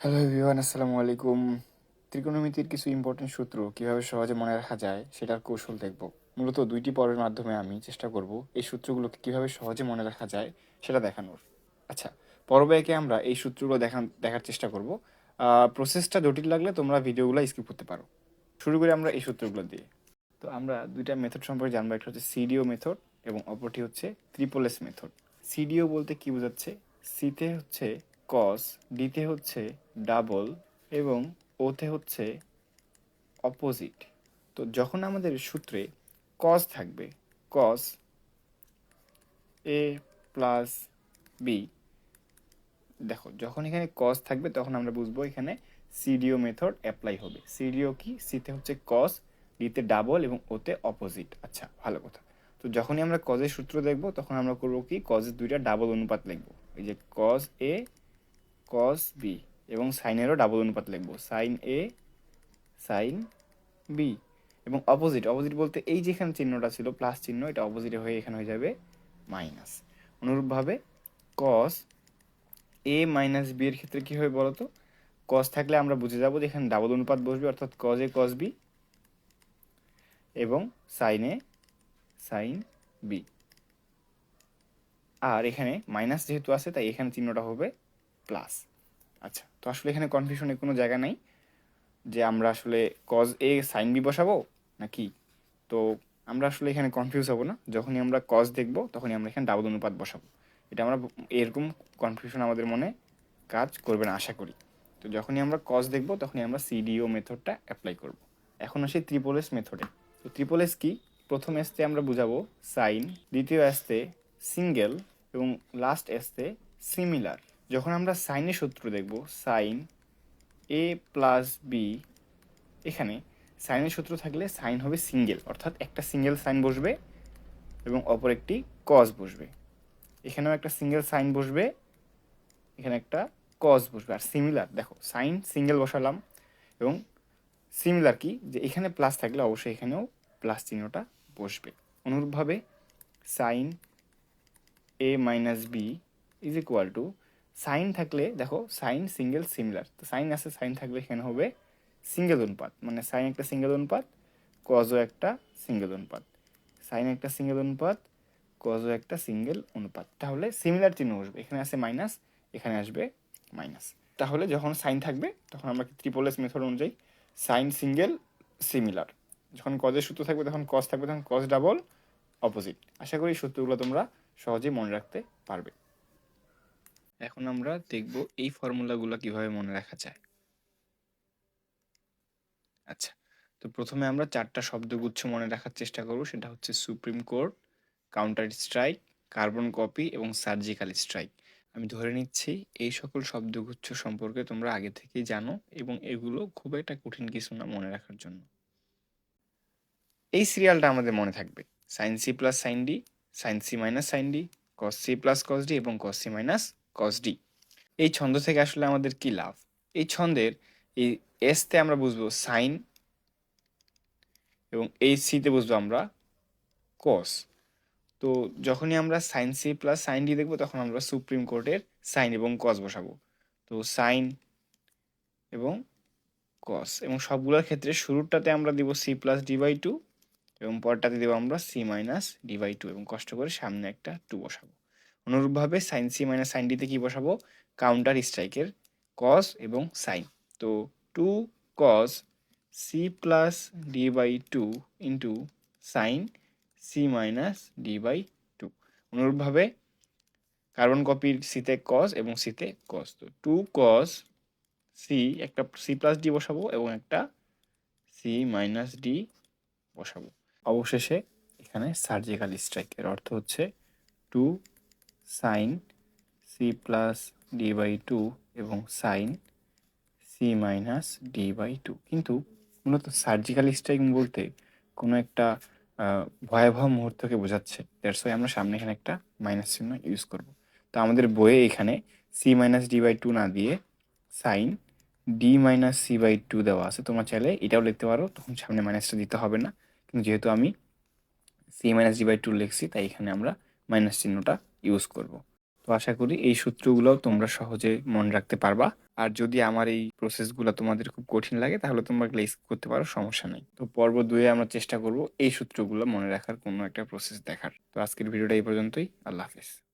Hello everyone আসসালামু আলাইকুম। ত্রিকোণমিতির কিছু ইম্পর্টেন্ট সূত্র কীভাবে সহজে মনে রাখা যায় সেটার কৌশল দেখব। মূলত দুইটি পর্বের মাধ্যমে আমি চেষ্টা করব এই সূত্রগুলোকে কীভাবে সহজে মনে রাখা যায় সেটা দেখানোর। আচ্ছা পর্বে একে আমরা এই সূত্রগুলো দেখা দেখার চেষ্টা করব। প্রসেসটা জটিল লাগলে তোমরা ভিডিওগুলো স্কিপ করতে পারো। শুরু করি আমরা এই সূত্রগুলো দিয়ে। তো আমরা দুইটা মেথড সম্পর্কে জানব, একটা হচ্ছে সিডিও মেথড এবং অপরটি হচ্ছে ত্রিপোলেস মেথড সিডিও বলতে কি বোঝাচ্ছে? সিতে হচ্ছে কস ডিতে হচ্ছে ডাবল এবং ওতে হচ্ছে অপোজিট তো যখন আমাদের সূত্রে কস থাকবে কস এ প্লাস বি দেখো, যখন এখানে কস থাকবে তখন আমরা বুঝব এখানে সিডিও মেথড অ্যাপ্লাই হবে। সিডিও কি? সিতে হচ্ছে কস ডিতে ডাবল এবং ওতে অপোজিট আচ্ছা ভালো কথা। তো যখনই আমরা কজের সূত্র দেখব তখন আমরা করব কি? কজের দুইটা ডাবল অনুপাত লিখব। এই যে কস এ কস বি এবং সাইনেরও ডাবল অনুপাত লিখব। সাইন এ সাইন বি এবং অপোজিট অপোজিট বলতে এই যেখানে চিহ্নটা ছিল প্লাস চিহ্ন, এটা অপোজিটে হয়ে এখানে হয়ে যাবে মাইনাস অনুরূপভাবে কস এ মাইনাস বি এর ক্ষেত্রে কী হবে বলো তো কস থাকলে আমরা বুঝে যাব যে এখানে ডাবল অনুপাত বসবে, অর্থাৎ কজ এ কস বি এবং সাইনে সাইন বি আর এখানে মাইনাস যেহেতু আছে, তাই এখানে চিহ্নটা হবে প্লাস আচ্ছা তো আসলে এখানে কনফিউশনের কোনো জায়গা নাই যে আমরা আসলে কজ এ সাইন বি বসাবো নাকি? তো আমরা আসলে এখানে কনফিউজ হব না। যখনই আমরা কজ দেখব, তখনই আমরা এখানে ডাবল অনুপাত বসাবো। এটা আমরা এরকম কনফিউশন আমাদের মনে কাজ করবে না, আশা করি। তো যখনই আমরা কজ দেখব, তখনই আমরা সিডিও মেথডটা অ্যাপ্লাই করব। এখন আসি ত্রিপোলেস মেথডে তো ত্রিপোলেস কি? প্রথম এসতে আমরা বুঝাবো সাইন দ্বিতীয় এসতে সিঙ্গেল এবং লাস্ট এসতে সিমিলার যখন আমরা সাইনের সূত্র দেখব, সাইন এ প্লাস বি এখানে সাইনের সূত্র থাকলে সাইন হবে সিঙ্গেল, অর্থাৎ একটা সিঙ্গেল সাইন বসবে এবং অপর একটি কজ বসবে। এখানেও একটা সিঙ্গেল সাইন বসবে, এখানে একটা কজ বসবে। আর সিমিলার দেখো, সাইন সিঙ্গেল বসালাম এবং সিমিলার কি? যে এখানে প্লাস থাকলে অবশ্যই এখানেও প্লাস চিহ্নটা বসবে। অনুরূপভাবে sine A minus B is equal to sine থাকলে, দেখো, সাইন সিঙ্গেল সিমিলার। তো সাইন আছে, সাইন থাকলে এখানে হবে সিঙ্গেল অনুপাত। মানে সাইন একটা সিঙ্গেল অনুপাত কজও একটা সিঙ্গেল অনুপাত। সাইন একটা সিঙ্গেল অনুপাত কজও একটা সিঙ্গেল অনুপাত। তাহলে সিমিলার চিহ্ন বসবে। এখানে আছে মাইনাস, এখানে আসবে মাইনাস। তাহলে যখন সাইন থাকবে, তখন আমরা ত্রিপোলেস মেথড অনুযায়ী সাইন সিঙ্গেল সিমিলার। যখন কজের সূত্র থাকবে, তখন কজ থাকবে, তখন কজ ডাবল অপোজিট আশা করি সূত্রগুলো তোমরা সহজেই মনে রাখতে পারবে। এখন আমরা দেখব এই ফর্মুলাগুলো কীভাবে মনে রাখা যায়। আচ্ছা তো প্রথমে আমরা চারটা শব্দগুচ্ছ মনে রাখার চেষ্টা করব। সেটা হচ্ছে supreme court, counter strike, carbon copy এবং সার্জিক্যাল স্ট্রাইক। আমি ধরে নিচ্ছি এই সকল শব্দগুচ্ছ সম্পর্কে তোমরা আগে থেকেই জানো এবং এগুলো খুব একটা কঠিন কিছু না মনে রাখার জন্য। এই সিরিয়ালটা আমাদের মনে থাকবে। Sine C plus sine D sine C minus sine D cos C plus cos D এবং cos C minus cos D এই ছন্দ থেকে আসলে আমাদের কি লাভ? এই ছন্দের এই এসতে আমরা বুঝব সাইন এবং এই সিতে বুঝব আমরা কস তো যখনই আমরা sine C plus sine D দেখব, তখন আমরা সুপ্রিম কোর্টের সাইন এবং কস বসাবো। তো সাইন এবং কস এবং সবগুলোর ক্ষেত্রে শুরুরটাতে আমরা দিব C plus D by two এবং পরটাতে দেবো আমরা C minus D by two এবং কষ্ট করে সামনে একটা টু বসাবো। অনুরূপভাবে সাইন সি মাইনাস সাইন ডিতে কী বসাবো? কাউন্টার স্ট্রাইকের কস এবং সাইন তো two cos C plus D by two into sine C minus D by two অনুরূপভাবে কার্বন কপির সিতে কস এবং সিতে কস তো টু কস সি একটা সি প্লাস ডি বসাবো এবং একটা সি মাইনাস ডি বসাবো। অবশেষে এখানে সার্জিক্যাল স্ট্রাইকের অর্থ হচ্ছে two sine C plus D by two এবং sine C minus D by two কিন্তু মূলত সার্জিক্যাল স্ট্রাইক বলতে কোনো একটা ভয়াবহ মুহূর্তকে বোঝাচ্ছে। দ্যাটস আমরা সামনে এখানে একটা মাইনাস চিহ্ন ইউজ করব। তো আমাদের বইয়ে এখানে C minus D by two না দিয়ে sine D minus C by two দেওয়া আছে। তোমরা চাইলে এটাও লিখতে পারো, তখন সামনে মাইনাসটা দিতে হবে না। কিন্তু যেহেতু আমি C minus D by two লিখছি, তাই এখানে আমরা মাইনাস চিহ্নটা ইউজ করব। তো আশা করি এই সূত্রগুলো তোমরা সহজে মনে রাখতে পারবা। আর যদি আমার এই প্রসেসগুলো তোমাদের খুব কঠিন লাগে, তাহলে তোমরা এগুলো স্কিপ করতে পারো, সমস্যা নেই। তো পর্ব দুয়ে আমরা চেষ্টা করব এই সূত্রগুলো মনে রাখার কোনো একটা প্রসেস দেখার। তো আজকের ভিডিওটা এই পর্যন্তই। আল্লাহ হাফেজ।